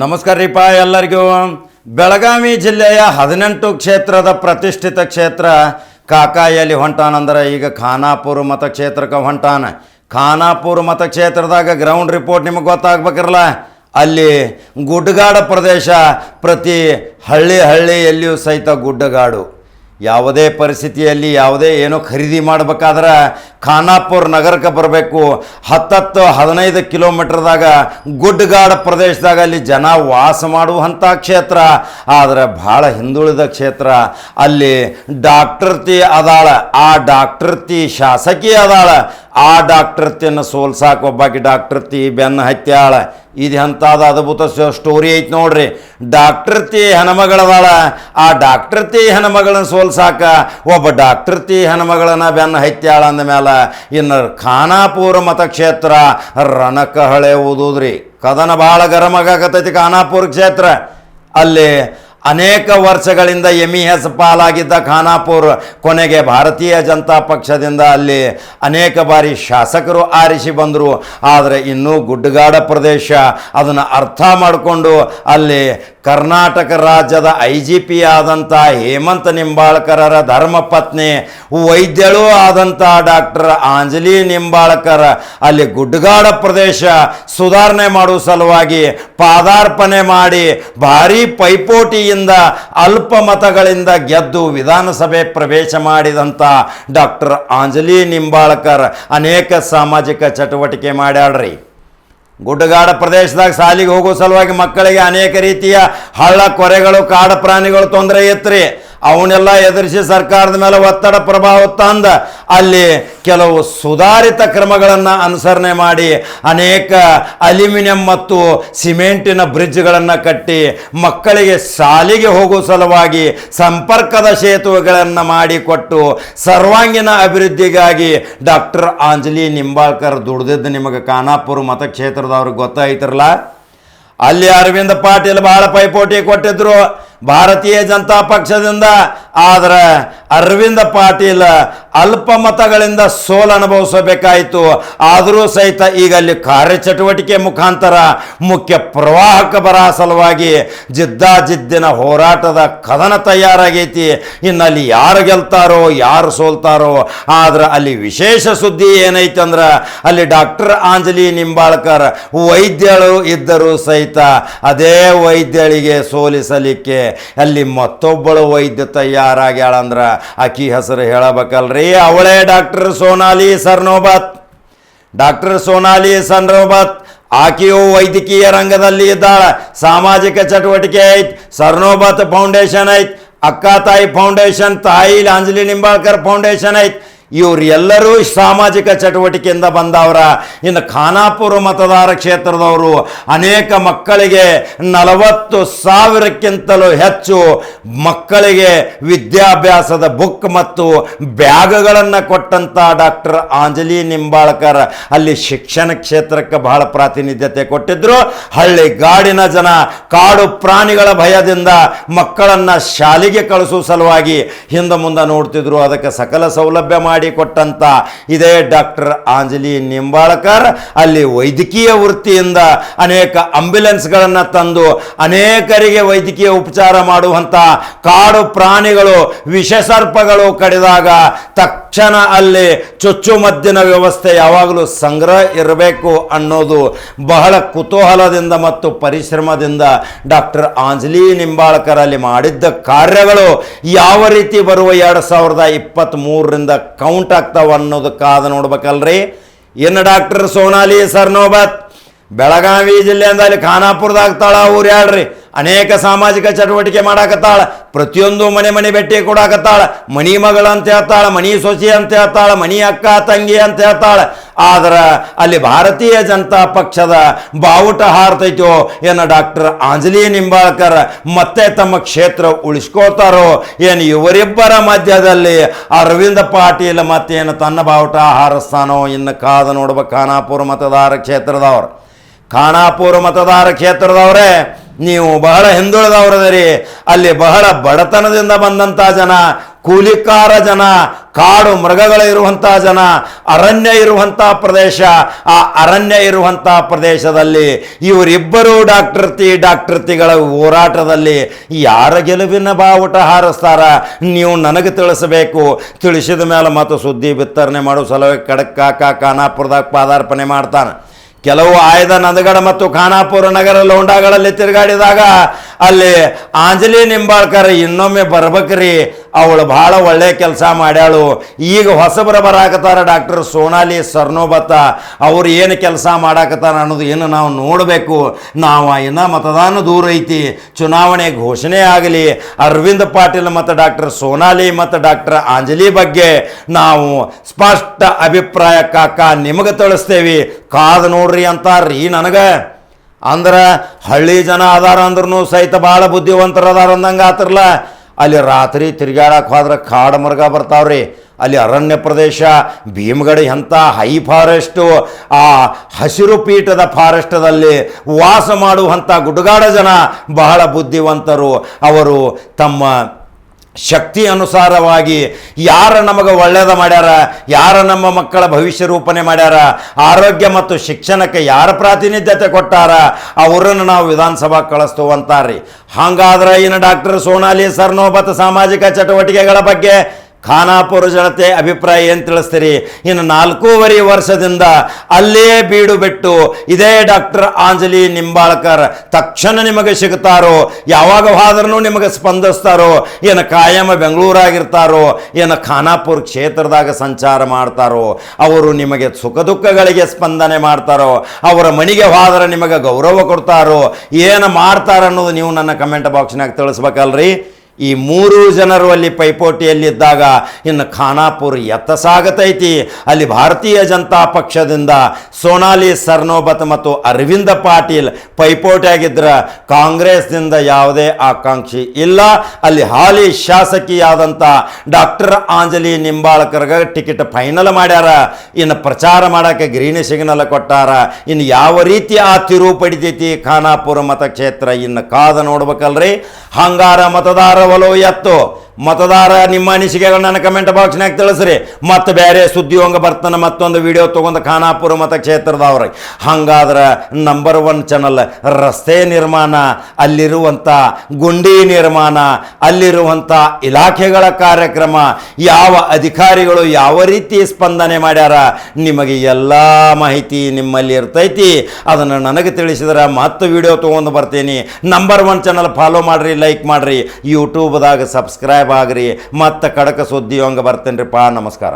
ನಮಸ್ಕಾರ ರೀಪ ಎಲ್ಲರಿಗೂ. ಬೆಳಗಾವಿ ಜಿಲ್ಲೆಯ ಹದಿನೆಂಟು ಕ್ಷೇತ್ರದ ಪ್ರತಿಷ್ಠಿತ ಕ್ಷೇತ್ರ ಕಾಕಾಯಲ್ಲಿ ಹೊಂಟಾನಂದ್ರೆ ಈಗ ಖಾನಾಪುರ ಮತಕ್ಷೇತ್ರಕ್ಕೆ ಹೊಂಟಾನ. ಖಾನಾಪುರ ಮತಕ್ಷೇತ್ರದಾಗ ಗ್ರೌಂಡ್ ರಿಪೋರ್ಟ್ ನಿಮಗೆ ಗೊತ್ತಾಗ್ಬೇಕಿರಲ್ಲ? ಅಲ್ಲಿ ಗುಡ್ಡಗಾಡ ಪ್ರದೇಶ ಪ್ರತಿ ಹಳ್ಳಿ ಹಳ್ಳಿಯಲ್ಲಿಯೂ ಸಹಿತ ಗುಡ್ಡಗಾಡು. ಯಾವುದೇ ಪರಿಸ್ಥಿತಿಯಲ್ಲಿ ಯಾವುದೇ ಏನೋ ಖರೀದಿ ಮಾಡ್ಬೇಕಾದ್ರೆ ಖಾನಾಪುರ ನಗರಕ್ಕೆ ಬರಬೇಕು. ಹತ್ತತ್ತು ಹದಿನೈದು ಕಿಲೋಮೀಟ್ರ್ದಾಗ ಗುಡ್ಡಗಾಡ ಪ್ರದೇಶದಾಗ ಅಲ್ಲಿ ಜನ ವಾಸ ಮಾಡುವಂಥ ಕ್ಷೇತ್ರ. ಆದರೆ ಭಾಳ ಹಿಂದುಳಿದ ಕ್ಷೇತ್ರ. ಅಲ್ಲಿ ಡಾಕ್ಟರ್ತಿ ಅದಾಳ. ಆ ಡಾಕ್ಟರ್ತಿ ಶಾಸಕಿ ಅದಾಳ. ಆ ಡಾಕ್ಟ್ರತ್ತಿಯನ್ನು ಸೋಲ್ಸಾಕ ಒಬ್ಬಾಕಿ ಡಾಕ್ಟರ್ತಿ ಬೆನ್ನ ಹತ್ಯಾಳ. ಇದು ಎಂಥದ್ದು ಅದ್ಭುತ ಸ್ಟೋರಿ ಐತಿ ನೋಡ್ರಿ. ಡಾಕ್ಟರ್ತಿ ಹೆಣ್ಮಗಳದಾಳ. ಆ ಡಾಕ್ಟ್ರತಿ ಹೆಣ್ಮಗಳನ್ನ ಸೋಲ್ಸಾಕ ಒಬ್ಬ ಡಾಕ್ಟರ್ತಿ ಹೆಣ್ಮಗಳನ್ನ ಬೆನ್ನ ಹತ್ಯಾಳ ಅಂದಮೇಲೆ ಇನ್ನು ಖಾನಾಪುರ ಮತಕ್ಷೇತ್ರ ರಣಕಹಳೆ ಓದೋದ್ರಿ. ಕದನ ಭಾಳ ಗರಂ ಆಗಾಕತ್ತೈತಿ ಖಾನಾಪುರ ಕ್ಷೇತ್ರ. ಅಲ್ಲಿ ಅನೇಕ ವರ್ಷಗಳಿಂದ ಎಮಿ ಎಸ್ ಪಾಲಾಗಿದ್ದ ಖಾನಾಪುರ್ ಕೊನೆಗೆ ಭಾರತೀಯ ಜನತಾ ಪಕ್ಷದಿಂದ ಅಲ್ಲಿ ಅನೇಕ ಬಾರಿ ಶಾಸಕರು ಆರಿಸಿ ಬಂದರು. ಆದರೆ ಇನ್ನೂ ಗುಡ್ಡಗಾಡ ಪ್ರದೇಶ ಅದನ್ನು ಅರ್ಥ ಮಾಡಿಕೊಂಡು ಅಲ್ಲಿ ಕರ್ನಾಟಕ ರಾಜ್ಯದ ಐ ಜಿ ಪಿ ಆದಂಥ ಹೇಮಂತ್ ನಿಂಬಾಳ್ಕರರ ಧರ್ಮಪತ್ನಿ, ವೈದ್ಯಳೂ ಆದಂಥ ಡಾಕ್ಟರ್ ಆಂಜಲಿ ನಿಂಬಾಳ್ಕರ್. ಅಲ್ಲಿ ಗುಡ್ಡಗಾಡ ಪ್ರದೇಶ ಸುಧಾರಣೆ ಮಾಡುವ ಸಲುವಾಗಿ ಪಾದಾರ್ಪಣೆ ಮಾಡಿ ಭಾರೀ ಪೈಪೋಟಿಯಿಂದ ಅಲ್ಪ ಮತಗಳಿಂದ ಗೆದ್ದು ವಿಧಾನಸಭೆ ಪ್ರವೇಶ ಮಾಡಿದಂಥ ಡಾಕ್ಟರ್ ಆಂಜಲಿ ನಿಂಬಾಳ್ಕರ್ ಅನೇಕ ಸಾಮಾಜಿಕ ಚಟುವಟಿಕೆ ಮಾಡ್ಯಾಳ್ರಿ. ಗುಡ್ಡಗಾಡ ಪ್ರದೇಶದಾಗ ಸಾಲಿಗೆ ಹೋಗೋ ಸಲುವಾಗಿ ಮಕ್ಕಳಿಗೆ ಅನೇಕ ರೀತಿಯ ಹಳ್ಳ ಕೊರೆಗಳು ಕಾಡು ಪ್ರಾಣಿಗಳು ತೊಂದರೆ ಇತ್ರಿ ಅವನ್ನೆಲ್ಲ ಎದುರಿಸಿ ಸರ್ಕಾರದ ಮೇಲೆ ಒತ್ತಡ ಪ್ರಭಾವ ತಂದ. ಅಲ್ಲಿ ಕೆಲವು ಸುಧಾರಿತ ಕ್ರಮಗಳನ್ನು ಅನುಸರಣೆ ಮಾಡಿ ಅನೇಕ ಅಲ್ಯೂಮಿನಿಯಂ ಮತ್ತು ಸಿಮೆಂಟಿನ ಬ್ರಿಡ್ಜ್ಗಳನ್ನು ಕಟ್ಟಿ ಮಕ್ಕಳಿಗೆ ಶಾಲೆಗೆ ಹೋಗುವ ಸಲುವಾಗಿ ಸಂಪರ್ಕದ ಸೇತುವೆಗಳನ್ನು ಮಾಡಿಕೊಟ್ಟು ಸರ್ವಾಂಗೀಣ ಅಭಿವೃದ್ಧಿಗಾಗಿ ಡಾಕ್ಟರ್ ಆಂಜಲಿ ನಿಂಬಾಳ್ಕರ್ ದುಡ್ದಿದ್ದು ನಿಮಗೆ ಖಾನಾಪುರ ಮತಕ್ಷೇತ್ರದವ್ರಿಗೆ ಗೊತ್ತಾಯ್ತಿರಲ್ಲ? ಅಲ್ಲಿ ಅರವಿಂದ ಪಾಟೀಲ್ ಬಹಳ ಪೈಪೋಟಿ ಕೊಟ್ಟಿದ್ರು. ಭಾರತೀಯ ಜನತಾ ಪಕ್ಷದಿಂದ, ಆದರೆ ಅರವಿಂದ ಪಾಟೀಲ್ ಅಲ್ಪ ಮತಗಳಿಂದ ಅನುಭವಿಸಬೇಕಾಯಿತು. ಆದರೂ ಸಹಿತ ಈಗ ಅಲ್ಲಿ ಕಾರ್ಯಚಟುವಟಿಕೆ ಮುಖಾಂತರ ಮುಖ್ಯ ಪ್ರವಾಹಕ ಬರ ಸಲುವಾಗಿ ಜಿದ್ದಾಜಿದ್ದಿನ ಹೋರಾಟದ ಕದನ ತಯಾರಾಗೈತಿ. ಇನ್ನಲ್ಲಿ ಯಾರು ಗೆಲ್ತಾರೋ, ಯಾರು ಸೋಲ್ತಾರೋ, ಆದ್ರೆ ಅಲ್ಲಿ ವಿಶೇಷ ಸುದ್ದಿ ಏನೈತೆ ಅಂದ್ರೆ ಅಲ್ಲಿ ಡಾಕ್ಟರ್ ಆಂಜಲಿ ನಿಂಬಾಳ್ಕರ್ ವೈದ್ಯರು ಇದ್ದರೂ ಸಹಿತ ಅದೇ ವೈದ್ಯಳಿಗೆ ಸೋಲಿಸಲಿಕ್ಕೆ ಅಲ್ಲಿ ಮತ್ತೊಬ್ಬಳು ವೈದ್ಯ ತಯಾರಾಗ್ಯಾಳಂದ್ರ ಆಕಿ ಹೆಸರು ಹೇಳಬೇಕಲ್ರಿ? ಅವಳೇ ಡಾಕ್ಟರ್ ಸೋನಾಲಿ ಸರ್ನೋಬಾತ್. ಡಾಕ್ಟರ್ ಸೋನಾಲಿ ಸರ್ನೋಬಾತ್. ಆಕೆಯು ವೈದ್ಯಕೀಯ ರಂಗದಲ್ಲಿ ಇದ್ದಾಳೆ. ಸಾಮಾಜಿಕ ಚಟುವಟಿಕೆ ಐತ್, ಸರ್ನೋಬತ್ ಫೌಂಡೇಶನ್ ಐತಿ, ಅಕ್ಕ ತಾಯಿ ಫೌಂಡೇಶನ್, ತಾಯಿ ಅಂಜಲಿ ನಿಂಬಾಳ್ಕರ್ ಫೌಂಡೇಶನ್ ಐತ್. ಇವರೆಲ್ಲರೂ ಸಾಮಾಜಿಕ ಚಟುವಟಿಕೆಯಿಂದ ಬಂದವರ. ಇನ್ನು ಖಾನಾಪುರ ಮತದಾರ ಕ್ಷೇತ್ರದವರು ಅನೇಕ ಮಕ್ಕಳಿಗೆ ನಲವತ್ತು ಸಾವಿರಕ್ಕಿಂತಲೂ ಹೆಚ್ಚು ಮಕ್ಕಳಿಗೆ ವಿದ್ಯಾಭ್ಯಾಸದ ಬುಕ್ ಮತ್ತು ಬ್ಯಾಗ್ಗಳನ್ನು ಕೊಟ್ಟಂಥ ಡಾಕ್ಟರ್ ಆಂಜಲಿ ನಿಂಬಾಳ್ಕರ್ ಅಲ್ಲಿ ಶಿಕ್ಷಣ ಕ್ಷೇತ್ರಕ್ಕೆ ಬಹಳ ಪ್ರಾತಿನಿಧ್ಯತೆ ಕೊಟ್ಟಿದ್ರು. ಹಳ್ಳಿ ಗಾಡಿನ ಜನ, ಕಾಡು ಪ್ರಾಣಿಗಳ ಭಯದಿಂದ ಮಕ್ಕಳನ್ನು ಶಾಲೆಗೆ ಕಳಿಸುವ ಸಲುವಾಗಿ ಹಿಂದೆ ಮುಂದೆ ನೋಡ್ತಿದ್ರು. ಅದಕ್ಕೆ ಸಕಲ ಸೌಲಭ್ಯ ಮಾಡಿ ಕೊಟ್ಟಂತ ಇದೇ ಡಾಕ್ಟರ್ ಆಂಜಲಿ ನಿಂಬಾಳ್ಕರ್. ಅಲ್ಲಿ ವೈದ್ಯಕೀಯ ವೃತ್ತಿಯಿಂದ ಅನೇಕ ಆಂಬ್ಯುಲೆನ್ಸ್ಗಳನ್ನು ತಂದು ಅನೇಕರಿಗೆ ವೈದ್ಯಕೀಯ ಉಪಚಾರ ಮಾಡುವಂಥ ಕಾಡು ಪ್ರಾಣಿಗಳು, ವಿಷಸರ್ಪಗಳು ಕಡಿದಾಗ ತಕ್ಷಣ ಅಲ್ಲಿ ಚುಚ್ಚುಮದ್ದಿನ ವ್ಯವಸ್ಥೆ ಯಾವಾಗಲೂ ಸಂಗ್ರಹ ಇರಬೇಕು ಅನ್ನೋದು ಬಹಳ ಕುತೂಹಲದಿಂದ ಮತ್ತು ಪರಿಶ್ರಮದಿಂದ ಡಾಕ್ಟರ್ ಆಂಜಲಿ ನಿಂಬಾಳ್ಕರ್ ಅಲ್ಲಿ ಮಾಡಿದ್ದ ಕಾರ್ಯಗಳು ಯಾವ ರೀತಿ ಬರುವ ಎರಡು ಸಾವಿರದ ಇಪ್ಪತ್ತ್ಮೂರರಿಂದ ಕೌಂಟ್ ಆಗ್ತಾವ ಅನ್ನೋದಕ್ಕಾದ ಕಾದು ನೋಡ್ಬೇಕಲ್ರಿ. ಇನ್ನು ಡಾಕ್ಟರ್ ಸೋನಾಲಿ ಸರ್ನೋಬತ್, ಬೆಳಗಾವಿ ಜಿಲ್ಲೆಯಿಂದ ಅಲ್ಲಿ ಖಾನಾಪುರದಾಗ ತಾಳ ಹೇಳ್ರಿ ಅನೇಕ ಸಾಮಾಜಿಕ ಚಟುವಟಿಕೆ ಮಾಡಾಕತ್ತಾಳ. ಪ್ರತಿಯೊಂದು ಮನೆ ಮನೆ ಭೇಟಿ ಕೊಡಾಕತ್ತಾಳ ಮನಿ ಮಗಳು ಅಂತ ಹೇಳ್ತಾಳ ಮನಿ ಸೊಸಿ ಅಂತ ಹೇಳ್ತಾಳ ಮನಿ ಅಕ್ಕ ತಂಗಿ ಅಂತ ಹೇಳ್ತಾಳ. ಆದ್ರೆ ಅಲ್ಲಿ ಭಾರತೀಯ ಜನತಾ ಪಕ್ಷದ ಬಾವುಟ ಹಾರ್ತೈತೋ ಏನು ಡಾಕ್ಟರ್ ಆಂಜಲಿ ನಿಂಬಾಳ್ಕರ್ ಮತ್ತೆ ತಮ್ಮ ಕ್ಷೇತ್ರ ಉಳಿಸ್ಕೋತಾರೋ ಏನು ಇವರಿಬ್ಬರ ಮಧ್ಯದಲ್ಲಿ ಅರವಿಂದ ಪಾಟೀಲ್ ಮತ್ತೇನು ತನ್ನ ಬಾವುಟ ಹಾರಿಸ್ತಾನೋ ಇನ್ನು ಕಾದು ನೋಡ್ಬೇಕು ಖಾನಾಪುರ ಮತದಾರ ಕ್ಷೇತ್ರದವ್ರು. ಖಾನಾಪುರ ಮತದಾರ ಕ್ಷೇತ್ರದವರೇ ನೀವು ಬಹಳ ಹಿಂದುಳಿದವರದರಿ. ಅಲ್ಲಿ ಬಹಳ ಬಡತನದಿಂದ ಬಂದಂಥ ಜನ, ಕೂಲಿಕಾರ ಜನ, ಕಾಡು ಮೃಗಗಳು ಇರುವಂಥ ಜನ, ಅರಣ್ಯ ಇರುವಂಥ ಪ್ರದೇಶ. ಆ ಅರಣ್ಯ ಇರುವಂಥ ಪ್ರದೇಶದಲ್ಲಿ ಇವರಿಬ್ಬರು ಡಾಕ್ಟರ್ ತಿಗಳ ಹೋರಾಟದಲ್ಲಿ ಯಾರ ಗೆಲುವಿನ ಬಾವುಟ ಹಾರಿಸ್ತಾರ? ನೀವು ನನಗೆ ತಿಳಿಸಬೇಕು. ತಿಳಿಸಿದ ಮೇಲೆ ಮತ್ತು ಸುದ್ದಿ ಬಿತ್ತರಣೆ ಮಾಡೋ ಸಲುವಾಗಿ ಕಡಕ್ ಕಾಕ, ಖಾನಾಪುರದಾಗ ಪಾದಾರ್ಪಣೆ ಮಾಡ್ತಾನೆ. ಕೆಲವು ಆಯ್ದ ನಂದಗಡ ಮತ್ತು ಖಾನಾಪುರ ನಗರ ಲೋಂಡಾಗಳಲ್ಲಿ ತಿರುಗಾಡಿದಾಗ ಅಲ್ಲಿ ಆಂಜಲಿ ನಿಂಬಾಳ್ಕರ್ ಇನ್ನೊಮ್ಮೆ ಬರ್ಬೇಕ್ರಿ. ಅವಳು ಭಾಳ ಒಳ್ಳೆ ಕೆಲಸ ಮಾಡ್ಯಾಳು. ಈಗ ಹೊಸಬರ ಬರಾಕತ್ತಾರ ಡಾಕ್ಟರ್ ಸೋನಾಲಿ ಸರ್ನೋಬತ್ತ. ಅವ್ರು ಏನು ಕೆಲಸ ಮಾಡಾಕತ್ತಾರ ಅನ್ನೋದು ಏನು ನಾವು ನೋಡಬೇಕು. ನಾವು ಇನ್ನೂ ಮತದಾನ ದೂರ ಐತಿ. ಚುನಾವಣೆ ಘೋಷಣೆ ಆಗಲಿ. ಅರವಿಂದ್ ಪಾಟೀಲ್ ಮತ್ತು ಡಾಕ್ಟರ್ ಸೋನಾಲಿ ಮತ್ತು ಡಾಕ್ಟರ್ ಆಂಜಲಿ ಬಗ್ಗೆ ನಾವು ಸ್ಪಷ್ಟ ಅಭಿಪ್ರಾಯ ಕಾಕ ನಿಮಗೆ ತಿಳಿಸ್ತೇವೆ. ಕಾದು ನೋಡ್ರಿ ಅಂತಾರ್ರಿ ನನಗೆ. ಅಂದ್ರೆ ಹಳ್ಳಿ ಜನ ಅದಾರ ಅಂದ್ರೂ ಸಹಿತ ಭಾಳ ಬುದ್ಧಿವಂತರು ಅದಾರ ಅಂದಂಗೆ ಆತರಲ್ಲ ಅಲ್ಲಿ ರಾತ್ರಿ ತಿರುಗಾಡಕ್ಕೆ ಹೋದ್ರೆ ಕಾಡು ಮರ್ಗ ಬರ್ತಾವ್ರಿ. ಅಲ್ಲಿ ಅರಣ್ಯ ಪ್ರದೇಶ, ಭೀಮಗಡಿ ಎಂಥ ಹೈ ಫಾರೆಸ್ಟು ಆ ಹಸಿರು ಪೀಠದ ಫಾರೆಸ್ಟದಲ್ಲಿ ವಾಸ ಮಾಡುವಂಥ ಗುಡ್ಡಗಾಡ ಜನ ಬಹಳ ಬುದ್ಧಿವಂತರು. ಅವರು ತಮ್ಮ ಶಕ್ತಿ ಅನುಸಾರವಾಗಿ ಯಾರು ನಮಗೆ ಒಳ್ಳೆಯದ ಮಾಡ್ಯಾರ, ಯಾರು ನಮ್ಮ ಮಕ್ಕಳ ಭವಿಷ್ಯ ರೂಪಣೆ ಮಾಡ್ಯಾರ, ಆರೋಗ್ಯ ಮತ್ತು ಶಿಕ್ಷಣಕ್ಕೆ ಯಾರ ಪ್ರಾತಿನಿಧ್ಯತೆ ಕೊಟ್ಟಾರ, ಅವರನ್ನು ನಾವು ವಿಧಾನಸಭಾ ಕಳಿಸ್ತೇವೆ ಹಾಗಾದ್ರೆ ಇನ್ನು ಡಾಕ್ಟರ್ ಸೋನಾಲಿ ಸರ್ನೋಬತ್ ಸಾಮಾಜಿಕ ಚಟುವಟಿಕೆಗಳ ಬಗ್ಗೆ ಖಾನಾಪುರ ಜನತೆ ಅಭಿಪ್ರಾಯ ಏನು ತಿಳಿಸ್ತೀರಿ? ಇನ್ನು ನಾಲ್ಕೂವರೆ ವರ್ಷದಿಂದ ಅಲ್ಲೇ ಬೀಡು ಬಿಟ್ಟು ಇದೇ ಡಾಕ್ಟರ್ ಆಂಜಲಿ ನಿಂಬಾಳ್ಕರ್ ತಕ್ಷಣ ನಿಮಗೆ ಸಿಗ್ತಾರೋ ಯಾವಾಗ ಹೋದ್ರೂ ನಿಮಗೆ ಸ್ಪಂದಿಸ್ತಾರೋ? ಏನು ಕಾಯಮ ಬೆಂಗಳೂರಾಗಿರ್ತಾರೋ? ಏನು ಖಾನಾಪುರ ಕ್ಷೇತ್ರದಾಗ ಸಂಚಾರ ಮಾಡ್ತಾರೋ? ಅವರು ನಿಮಗೆ ಸುಖ ದುಃಖಗಳಿಗೆ ಸ್ಪಂದನೆ ಮಾಡ್ತಾರೋ? ಅವರ ಮನೆಗೆ ಹೋದ್ರೆ ನಿಮಗೆ ಗೌರವ ಕೊಡ್ತಾರೋ? ಏನು ಮಾಡ್ತಾರ ಅನ್ನೋದು ನೀವು ನನ್ನ ಕಮೆಂಟ್ ಬಾಕ್ಸ್ನಾಗ ತಿಳಿಸ್ಬೇಕಲ್ರಿ? ಈ ಮೂರು ಜನರು ಅಲ್ಲಿ ಪೈಪೋಟಿಯಲ್ಲಿದ್ದಾಗ ಇನ್ನು ಖಾನಾಪುರ್ ಎತ್ತ ಸಾಗತೈತಿ ಅಲ್ಲಿ ಭಾರತೀಯ ಜನತಾ ಪಕ್ಷದಿಂದ ಸೋನಾಲಿ ಸರ್ನೋಬತ್ ಮತ್ತು ಅರವಿಂದ ಪಾಟೀಲ್ ಪೈಪೋಟಿಯಾಗಿದ್ದರ ಕಾಂಗ್ರೆಸ್ನಿಂದ ಯಾವುದೇ ಆಕಾಂಕ್ಷಿ ಇಲ್ಲ. ಅಲ್ಲಿ ಹಾಲಿ ಶಾಸಕಿಯಾದಂಥ ಡಾಕ್ಟರ್ ಆಂಜಲಿ ನಿಂಬಾಳ್ಕರ್ಗೆ ಟಿಕೆಟ್ ಫೈನಲ್ ಮಾಡ್ಯಾರ. ಇನ್ನು ಪ್ರಚಾರ ಮಾಡೋಕ್ಕೆ ಗ್ರೀನ್ ಸಿಗ್ನಲ್ ಕೊಟ್ಟಾರ. ಇನ್ನು ಯಾವ ರೀತಿ ಆ ತಿರುವು ಪಡಿತೈತಿ ಖಾನಾಪುರ ಮತಕ್ಷೇತ್ರ ಇನ್ನು ಕಾದ ನೋಡ್ಬೇಕಲ್ರಿ. ಹಂಗಾರ ಮತದಾರ ಒಲವು ಎತ್ತು ಮತದಾರ, ನಿಮ್ಮ ಅನಿಸಿಕೆಗಳನ್ನ ಕಮೆಂಟ್ ಬಾಕ್ಸ್ನಾಗ ತಿಳಿಸ್ರಿ. ಮತ್ತು ಬೇರೆ ಸುದ್ದಿ ಹಂಗೆ ಬರ್ತಾನೆ, ಮತ್ತೊಂದು ವಿಡಿಯೋ ತೊಗೊಂಡು ಖಾನಾಪುರ ಮತಕ್ಷೇತ್ರದವ್ರಿ ಹಂಗಾದ್ರೆ ನಂಬರ್ ಒನ್ ಚಾನಲ್ ರಸ್ತೆ ನಿರ್ಮಾಣ ಅಲ್ಲಿರುವಂಥ ಗುಂಡಿ ನಿರ್ಮಾಣ ಅಲ್ಲಿರುವಂಥ ಇಲಾಖೆಗಳ ಕಾರ್ಯಕ್ರಮ, ಯಾವ ಅಧಿಕಾರಿಗಳು ಯಾವ ರೀತಿ ಸ್ಪಂದನೆ ಮಾಡ್ಯಾರ, ನಿಮಗೆ ಎಲ್ಲ ಮಾಹಿತಿ ನಿಮ್ಮಲ್ಲಿ ಇರ್ತೈತಿ. ಅದನ್ನು ನನಗೆ ತಿಳಿಸಿದ್ರೆ ಮತ್ತು ವಿಡಿಯೋ ತೊಗೊಂಡು ಬರ್ತೀನಿ. ನಂಬರ್ ಒನ್ ಚಾನಲ್ ಫಾಲೋ ಮಾಡಿರಿ ಲೈಕ್ ಮಾಡಿರಿ. ಯೂಟ್ಯೂಬ್ದಾಗ ಸಬ್ಸ್ಕ್ರೈಬ್ ಆಗ್ರಿ. ಮತ್ತೆ ಕಡಕ ಸುದ್ದಿ ಹಂಗೆ ಬರ್ತೇನೆ ರೀ ನಮಸ್ಕಾರ.